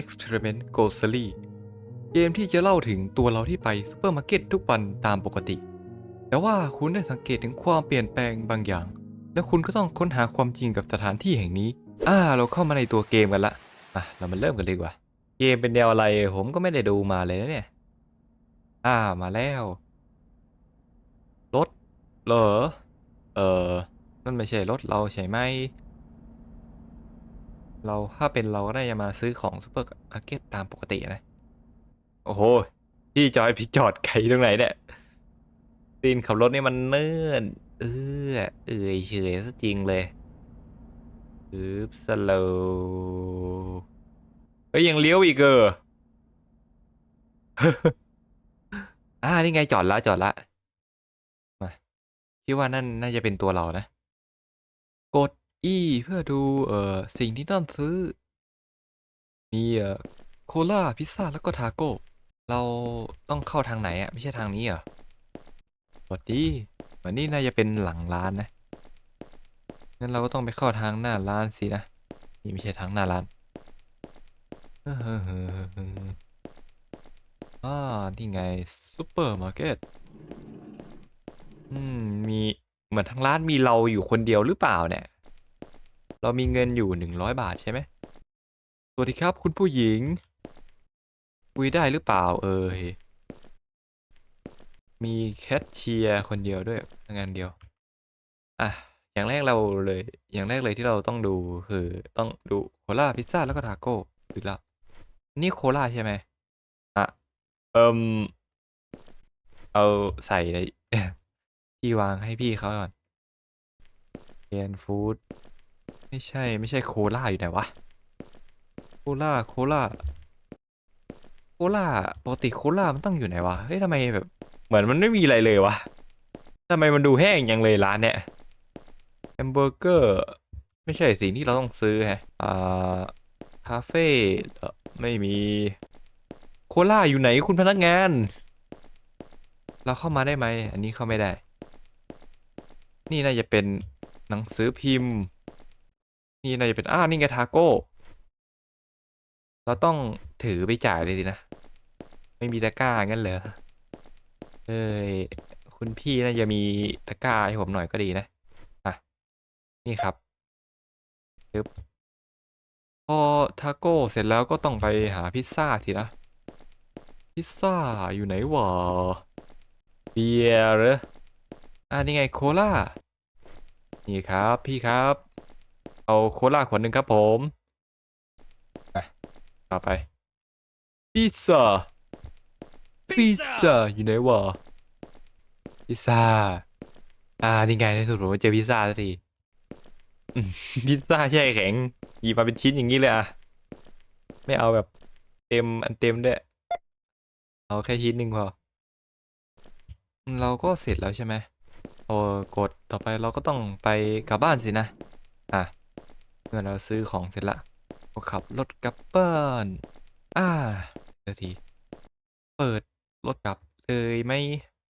Experiment Grocery เกมที่จะเล่าถึงตัวเราที่ไปซูเปอร์มาร์เก็ตทุกวันตามปกติ แต่ว่าคุณได้สังเกตถึงความเปลี่ยนแปลงบางอย่าง และคุณก็ต้องค้นหาความจริงกับสถานที่แห่งนี้ อ่า เราเข้ามาในตัวเกมกันละอะเรามาเริ่มกันเลยดีกว่า เกมเป็นแนวอะไรผมก็ไม่ได้ดูมาเลยนะเนี่ย อ่ามาแล้วรถเหรอเออนั่นไม่ใช่รถเราใช่ไหม เราถ้าเป็นเราก็ได้จะมาซื้อของซูเปอร์มาร์เก็ตตามปกตินะ โอ้โห พี่จอยพี่จอดไกลตรงไหนเนี่ยตีนขับรถนี่มันเนิ่น เออเอื่อยเฉยซะจริงเลยอึบสโลเฮ้ยยังเลี้ยวอีกเอออ่านี่ไงจอดละจอดละ มาคิดว่านั่นน่าจะเป็นตัวเรานะ E เพื่อดูเอ่อสิ่งที่ต้องซื้อ มีเอ่อโคลาพิซซ่าแล้วก็ทาโก้ เราต้องเข้าทางไหนอะ ไม่ใช่ทางนี้เหรอสวัสดีเหมือนนี่น่าจะเป็นหลังร้านนะ งั้นเราก็ต้องไปเข้าทางหน้าร้านสินะ นี่ไม่ใช่ทางหน้าร้านออ่านี่ไงซูเปอร์มาร์เก็ต อืม มีเหมือนทางร้านมีเราอยู่คนเดียวหรือเปล่าเนี่ย เรามีเงินอยู่หนึ่งร้อยบาทใช่ไหมสวัสดีครับคุณผู้หญิง คุยได้หรือเปล่าเอ่ย มีแคชเชียร์คนเดียวด้วยงานเดียว อะ อย่างแรกเราเลย อย่างแรกเลยที่เราต้องดูคือต้องดูโคลาพิซซ่าแล้วก็ทาโก้หรือละนี่โคลาใช่ไหมอะ เอิมเอาใส่ในที่วางให้พี่เขาก่อนเกียนฟู้ด ไม่ใช่ไม่ใช่โคลาอยู่ไหนวะ โคลาโคลาโคลาปกติโคลามันต้องอยู่ไหนวะ เฮ้ยทำไมแบบ เหมือนมันไม่มีอะไรเลยวะทำไมมันดูแห้งยังเลยร้านเนี่ยแฮมเบอร์เกอร์ ไม่ใช่สิ่งที่เราต้องซื้อฮะอ่าคาเฟ่ไม่มี โคลาอยู่ไหนคุณพนักงาน เราเข้ามาได้ไหม อันนี้เข้าไม่ได้ นี่น่าจะเป็นหนังสือพิมพ์ นี่น่าจะเป็นอ้านี่ไงทาโก้ เราต้องถือไปจ่ายเลยสินะ ไม่มีตะกร้างั้นเหรอเอ้ยคุณพี่น่าจะมีตะกร้าให้ผมหน่อยก็ดีนะอะนี่ครับปึ๊บพอทาโก้เสร็จแล้วก็ต้องไปหาพิซซ่าสินะ พิซซ่าอยู่ไหนวะเบียร์เหรออ่านี่ไงโคลานี่ครับพี่ครับ เอาโคลาขวดหนึ่งครับผมอะต่อไปพิซซ่าพิซซ่าอยู่ไหนวะพิซซ่าอ่านี่ไงในที่สุดผมก็เจอพิซซ่าสักทีอืมพิซซ่าแช่แข็งหยิบมาเป็นชิ้นอย่างนี้เลยอะไม่เอาแบบเต็มอันเต็มด้วยเอาแค่ชิ้นหนึ่งพออืมเราก็เสร็จแล้วใช่ไหมโอ้กดต่อไปเราก็ต้องไปกลับบ้านสินะ อะ เมื่อเราซื้อของเสร็จละก็ขับรถกลับบ้านอ่าเดี๋ยวที เปิดรถกลับเลยไหม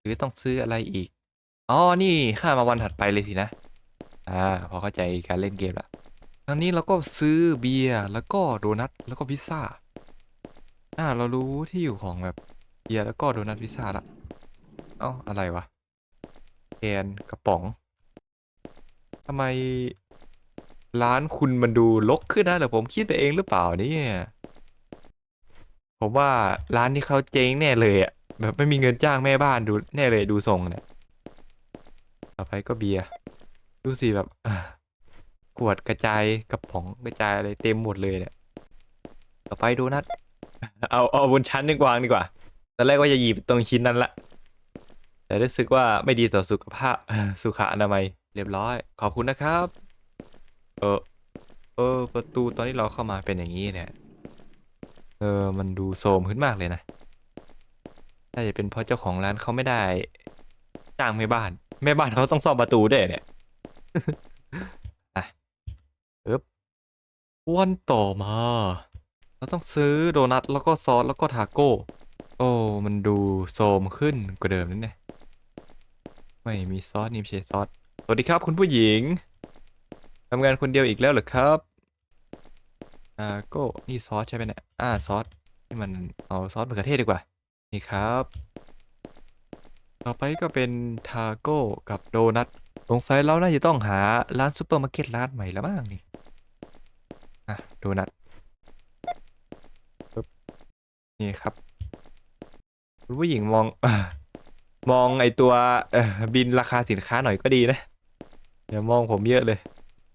หรือต้องซื้ออะไรอีก อ๋อ นี่ข้ามาวันถัดไปเลยสินะ อ่า พอเข้าใจการเล่นเกมละครั้งนี้เราก็ซื้อเบียร์แล้วก็โดนัทแล้วก็พิซซ่า อ่า เรารู้ที่อยู่ของแบบเบียร์แล้วก็โดนัทพิซซ่าละเอ้าอะไรวะแกนกระป๋องทำไม ร้านคุณมันดูรกขึ้นนะหรือผมคิดไปเองหรือเปล่าเนี่ยผมว่าร้านที่เขาเจ๊งแน่เลยอะแบบไม่มีเงินจ้างแม่บ้านดูแน่เลยดูทรงเนี่ยต่อไปก็เบียร์ดูสิแบบขวดกระจายกระป๋องกระจายอะไรเต็มหมดเลยเนี่ยต่อไปโดนัทเอาเอาบนชั้นดีกว่าดีกว่าตอนแรกว่าจะหยิบตรงชิ้นนั้นละแต่รู้สึกว่าไม่ดีต่อสุขภาพสุขอนามัยเรียบร้อย ขอบคุณนะครับ เออ เออ ประตูตอนที่เราเข้ามาเป็นอย่างนี้เนี่ย เออ มันดูโทมขึ้นมากเลยนะน่าจะเป็นเพราะเจ้าของร้านเขาไม่ได้จ้างแม่บ้าน แม่บ้านเขาต้องซ่อมประตูด้วยเนี่ยอะปึ๊บวันต่อมา เราต้องซื้อโดนัทแล้วก็ซอสแล้วก็ทาโก้ โอ้ มันดูโทมขึ้นกว่าเดิมนั่นเนี่ยไม่มีซอสนี่ไม่ใช่ซอส สวัสดีครับคุณผู้หญิงำงานคนเดียวอีกแล้วเหรอครับทาก้นี่ซอสใช่ไหมเนี่ย อ่าซอสนี่มันเอาซอสมะเขือเทศดีกว่า นี่ครับ ต่อไปก็เป็นทาโก้กับโดนัทสงสัยเราน่าจะต้องหาร้านซูเปอร์มาร์เก็ตร้านใหม่แล้วบ้างนี่ อะโดนัทนี่ครับคุณผู้หญิงมอง มองไอตัวบินราคาสินค้าหน่อยก็ดีนะอย่ามองผมเยอะเลย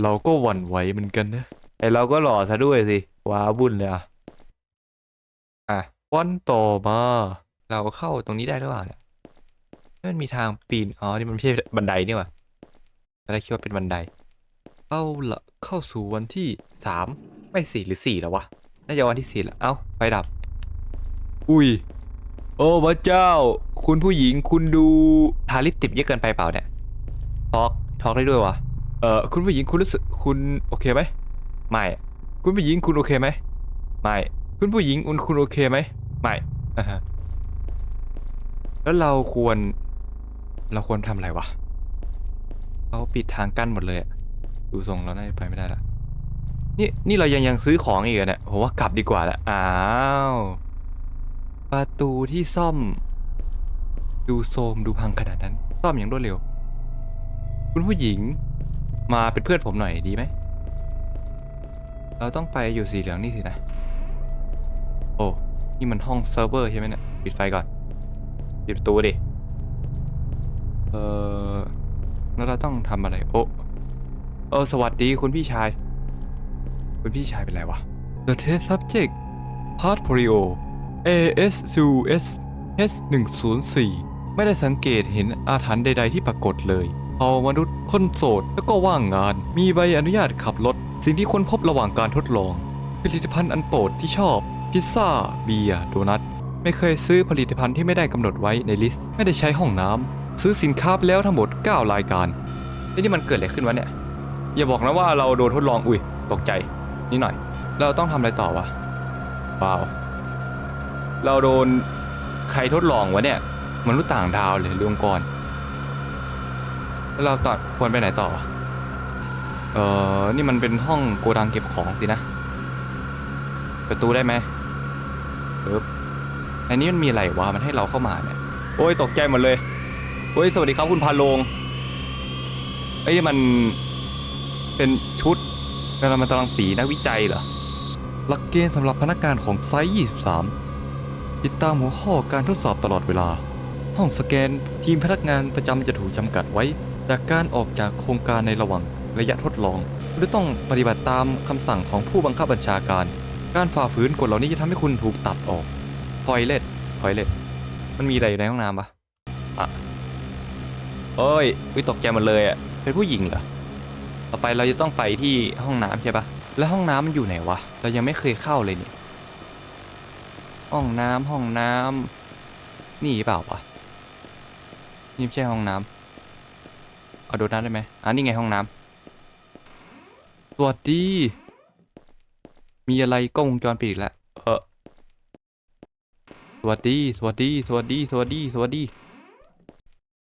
เราก็หวั่นไหวเหมือนกันนะไอเราก็หล่อซะด้วยสิว้าบุญเลยอะอะวันต่อมา เราเข้าตรงนี้ได้หรือเปล่าเนี่ยมันมีทางปีนอ๋อนี่มันไม่ใช่บันไดนี่หว่าตอนแรกคิดว่าเป็นบันไดเอาละเข้าสู่วันที่สามไม่สี่หรือสี่แล้ววะน่าจะวันที่สี่แล้วเอ้าไฟดับ อุ้ยโอ้พระเจ้า คุณผู้หญิงคุณดูทาลิปติดเยอะเกินไปเปล่าเนี่ยทอกทอกได้ด้วยวะ เอ่อคุณผู้หญิงคุณรู้สึกคุณโอเคไหมไม่ คุณผู้หญิงคุณโอเคไหมไม่คุณผู้หญิงคุณคุณโอเคไหมไม่อ่าฮะแล้วเราควร เราควรทำอะไรวะเขาปิดทางกั้นหมดเลยอะดูทรงเราน่าจะไปไม่ได้ละนี่นี่เรายังยังซื้อของอีกเหรอเนี่ยผมว่ากลับดีกว่าละอ้าวประตูที่ซ่อม ดูโทรมดูพังขนาดนั้น ซ่อมอย่างรวดเร็ว คุณผู้หญิง มาเป็นเพื่อนผมหน่อยดีไหม เราต้องไปอยู่สีเหลืองนี่สินะ โอ้ นี่มันห้องเซิร์ฟเวอร์ใช่ไหมเนี่ย ปิดไฟก่อน ปิดประตูดิ เออแล้วเราต้องทำอะไร โอ้เออสวัสดีคุณพี่ชาย คุณพี่ชายเป็นไรวะ The test subject part polio AS2S H104 ไม่ได้สังเกตเห็นอาถรรพ์ใด ๆ ที่ปรากฏเลย เอามนุษย์คนโสดแล้วก็ว่างงาน มีใบอนุญาตขับรถ สิ่งที่ค้นพบระหว่างการทดลอง ผลิตภัณฑ์อันโปรดที่ชอบ พิซซ่า เบียร์โดนัท ไม่เคยซื้อผลิตภัณฑ์ที่ไม่ได้กำหนดไว้ในลิสต์ ไม่ได้ใช้ห้องน้ำ ซื้อสินค้าไปแล้วทั้งหมด 9 รายการเฮ้นี่มันเกิดอะไรขึ้นวะเนี่ย อย่าบอกนะว่าเราโดนทดลอง อุ้ย ตกใจ นิดหน่อย เราต้องทำอะไรต่อวะว้าว เราโดนใครทดลองวะเนี่ย มนุษย์ต่างดาวเลยเรื่องก่อน แล้วเราต่อควรไปไหนต่อ เออนี่มันเป็นห้องโกดังเก็บของสินะ ประตูได้ไหมปึ๊บอันนี้มันมีอะไรวะ มันให้เราเข้ามาเนี่ย โอ้ยตกใจหมดเลย โอ้ยสวัสดีครับคุณพาโลงเอ้นี่มันเป็นชุดกำลังมันตรังสีนักวิจัยเหรอ หลักเกณฑ์สำหรับพนักงานของไซต์23 ติดตามหัวข้อการทดสอบตลอดเวลา ห้องสแกนทีมพนักงานประจำจะถูกจำกัดไว้ จากการออกจากโครงการในระหว่างระยะทดลอง หรือต้องปฏิบัติตามคำสั่งของผู้บังคับบัญชาการ การฝ่าฝืนกฎเหล่านี้จะทำให้คุณถูกตัดออกทอยเล็ตทอยเล็ตมันมีอะไรอยู่ในห้องน้ำปะอะเอ้ยวิตกใจหมดเลยอะเป็นผู้หญิงเหรอต่อไปเราจะต้องไปที่ห้องน้ำใช่ปะแล้วห้องน้ำมันอยู่ไหนวะเรายังไม่เคยเข้าเลยเนี่ยห้องน้ำห้องน้ำนี่เปล่าวะนี่ไม่ใช่ห้องน้ำ เอาโดนัทได้ไหมอ่านี่ไงห้องน้ำสวัสดี มีอะไรกล้องวงจรปิดอีกแล้วเออสวัสดี สวัสดี สวัสดี สวัสดี สวัสดี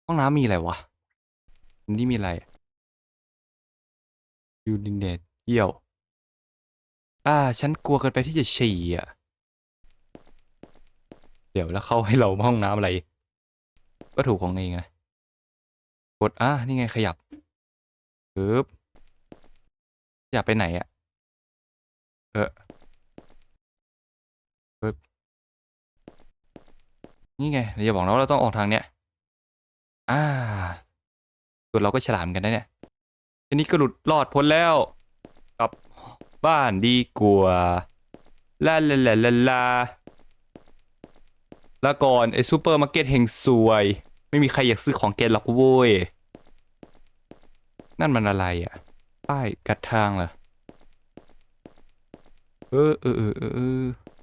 ห้องน้ำมีอะไรวะ นี่มีอะไรยูนิเนตเยี่ยว อ่า ฉันกลัวเกันไปที่จะฉี่อะ เดี๋ยวแล้วเข้าให้เราห้องน้ำอะไร ก็ถูกของเองนะ กดอะนี่ไงขยับปึ๊บขยับไปไหนอะเออปึ๊บนี่ไงอย่าบอกนะว่าเราต้องออกทางเนี้ย อ่าส่วนเราก็ฉลาดเหมือนกันนะเนี่ยทีนี้ก็หลุดรอดพ้นแล้ว กลับบ้านดีกว่าลาลาลาลาลาแล้วก่อนไอซูเปอร์มาร์เก็ตเฮงซวย ไม่มีใครอยากซื้อของแกหรอกเว้ย นั่นมันอะไรอะ ป้ายกัดทางเหรอ เออเออเออเออเอ,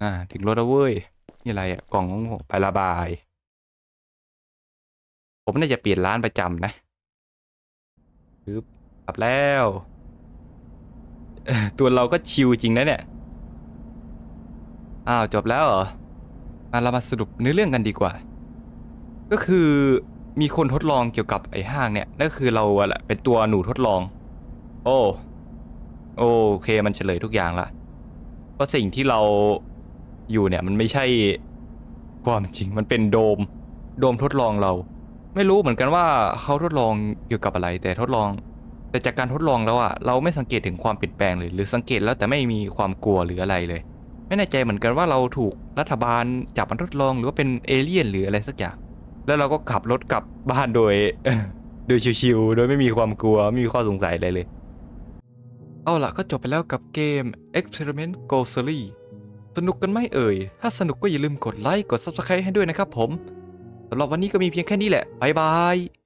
อ่า ถึงรถแล้วเว้ย นี่อะไรอะ กล่ององไประบาย ผมน่าจะเปลี่ยนร้านประจำนะปึ๊บกลับแล้ว ตัวเราก็ชิวจริงนะเนี่ย อ้าว จบแล้วเหรอ มาเรามาสรุปเนื้อเรื่องกันดีกว่า ก็คือมีคนทดลองเกี่ยวกับไอ้ห้างเนี่ยนั่นคือเราอะแหละเป็นตัวหนูทดลอง โอ้โอเคมันเฉลยทุกอย่างละเพราะสิ่งที่เราอยู่เนี่ยมันไม่ใช่ความจริงมันเป็นโดม โดมทดลองเรา ไม่รู้เหมือนกันว่าเขาทดลองเกี่ยวกับอะไร แต่ทดลอง แต่จากการทดลองแล้วอะเราไม่สังเกตถึงความเปลี่ยนแปลงเลยหรือสังเกตแล้วแต่ไม่มีความกลัวหรืออะไรเลย ไม่แน่ใจเหมือนกันว่าเราถูกรัฐบาลจับมาทดลองหรือว่าเป็นเอเลี่ยนหรืออะไรสักอย่าง แล้วเราก็ขับรถกลับบ้านโดย โดยชิวๆโดยไม่มีความกลัวไม่มีข้อสงสัยอะไรเลย เอาล่ะก็จบไปแล้วกับเกม Experiment g o s e r y สนุกกันไหมเอ่ย ถ้าสนุกก็อย่าลืมกดไลค์กด Subscribe ให้ด้วยนะครับผมสำหรับวันนี้ก็มีเพียงแค่นี้แหละ บ๊ายบาย